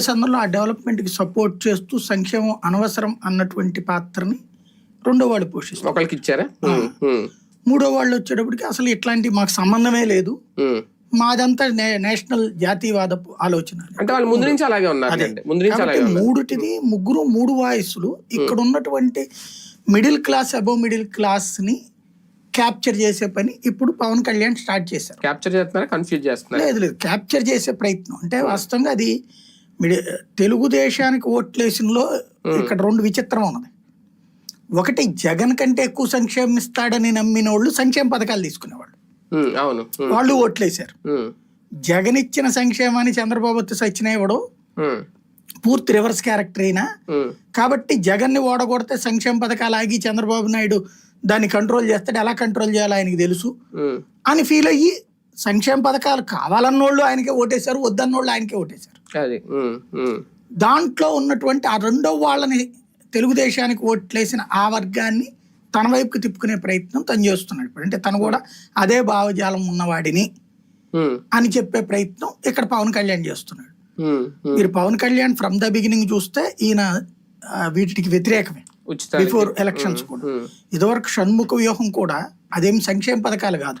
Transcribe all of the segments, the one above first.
సందర్భంలో ఆ డెవలప్మెంట్కి సపోర్ట్ చేస్తూ సంక్షేమం అనవసరం అన్నటువంటి పాత్రని రెండో వాళ్ళు పోషిస్తారు. ఒకరికి ఇచ్చారా? మూడో వాళ్ళు వచ్చేటప్పటికి అసలు ఇట్లాంటి మాకు సంబంధమే లేదు. మాదంతా నేషనల్ జాతీయవాదపు ఆలోచన. అంటే వాళ్ళు ముందు నుంచి అలాగే ఉన్నారు అండి. ముందు నుంచి అలాగే కాబట్టి ఉన్నారు. మూడిటిది ముగ్గురు మూడు వాయిస్లు. ఇక్కడ ఉన్నటువంటి మిడిల్ క్లాస్ అబోవ్ మిడిల్ క్లాస్ని క్యాప్చర్ చేసే పని ఇప్పుడు పవన్ కళ్యాణ్ స్టార్ట్ చేశారు. క్యాప్చర్ చేస్తున్నారా? కన్ఫ్యూజ్ చేస్తున్నారా? లేదు లేదు. క్యాప్చర్ చేసే ప్రయత్నం. అంటే వాస్తవంగా అది తెలుగుదేశానికి ఓట్లేసినలో ఇక్కడ రెండు విచిత్రం ఉన్నది. ఒకటి జగన్ కంటే ఎక్కువ సంక్షేమం ఇస్తాడని నమ్మిన వాళ్ళు సంక్షేమ పథకాలు తీసుకునేవాళ్ళు. అవును. వాళ్ళు ఓట్లేశారు. జగన్ ఇచ్చిన సంక్షేమాన్ని చంద్రబాబు సచిన ఇవ్వడం పూర్తి రివర్స్ క్యారెక్టర్ అయినా. కాబట్టి జగన్ని ఓడగొడితే సంక్షేమ పథకాలు ఆగి చంద్రబాబు నాయుడు దాన్ని కంట్రోల్ చేస్తాడు ఎలా కంట్రోల్ చేయాలో ఆయనకి తెలుసు. అని ఫీల్ అయ్యి సంక్షేమ పథకాలు కావాలన్నోళ్ళు ఆయనకే ఓటేశారు వద్దన్నోళ్ళు ఆయనకే ఓటేశారు. అది. దాంట్లో ఉన్నటువంటి ఆ రెండో వాళ్ళని తెలుగుదేశానికి ఓట్లేసిన ఆ వర్గాన్ని తన వైపుకి తిప్పుకునే ప్రయత్నం తను చేస్తున్నాడు. ఇప్పుడు అంటే తను కూడా అదే భావజాలం ఉన్నవాడిని అని చెప్పే ప్రయత్నం ఇక్కడ పవన్ కళ్యాణ్ చేస్తున్నాడు. మీరు Pavan Kalyan from the beginning చూస్తే ఈయన వీటికి వ్యతిరేకమే. బిఫోర్ ఎలక్షన్స్ కూడా. ఇదివరకు షణ్ముఖ వ్యూహం కూడా అదేం సంక్షేమ పథకాలు కాదు.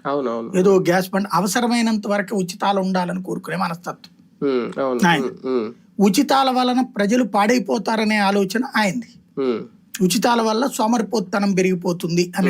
ఏదో గ్యాస్ బండ్ అవసరమైనంత వరకు ఉచితాలు ఉండాలని కోరుకునే మనస్తత్వం. ఆయన. ఉచితాల వలన ప్రజలు పాడైపోతారనే ఆలోచన ఆయనది. ఉచితాల వల్ల సోమరిపోతనం పెరిగిపోతుంది అనే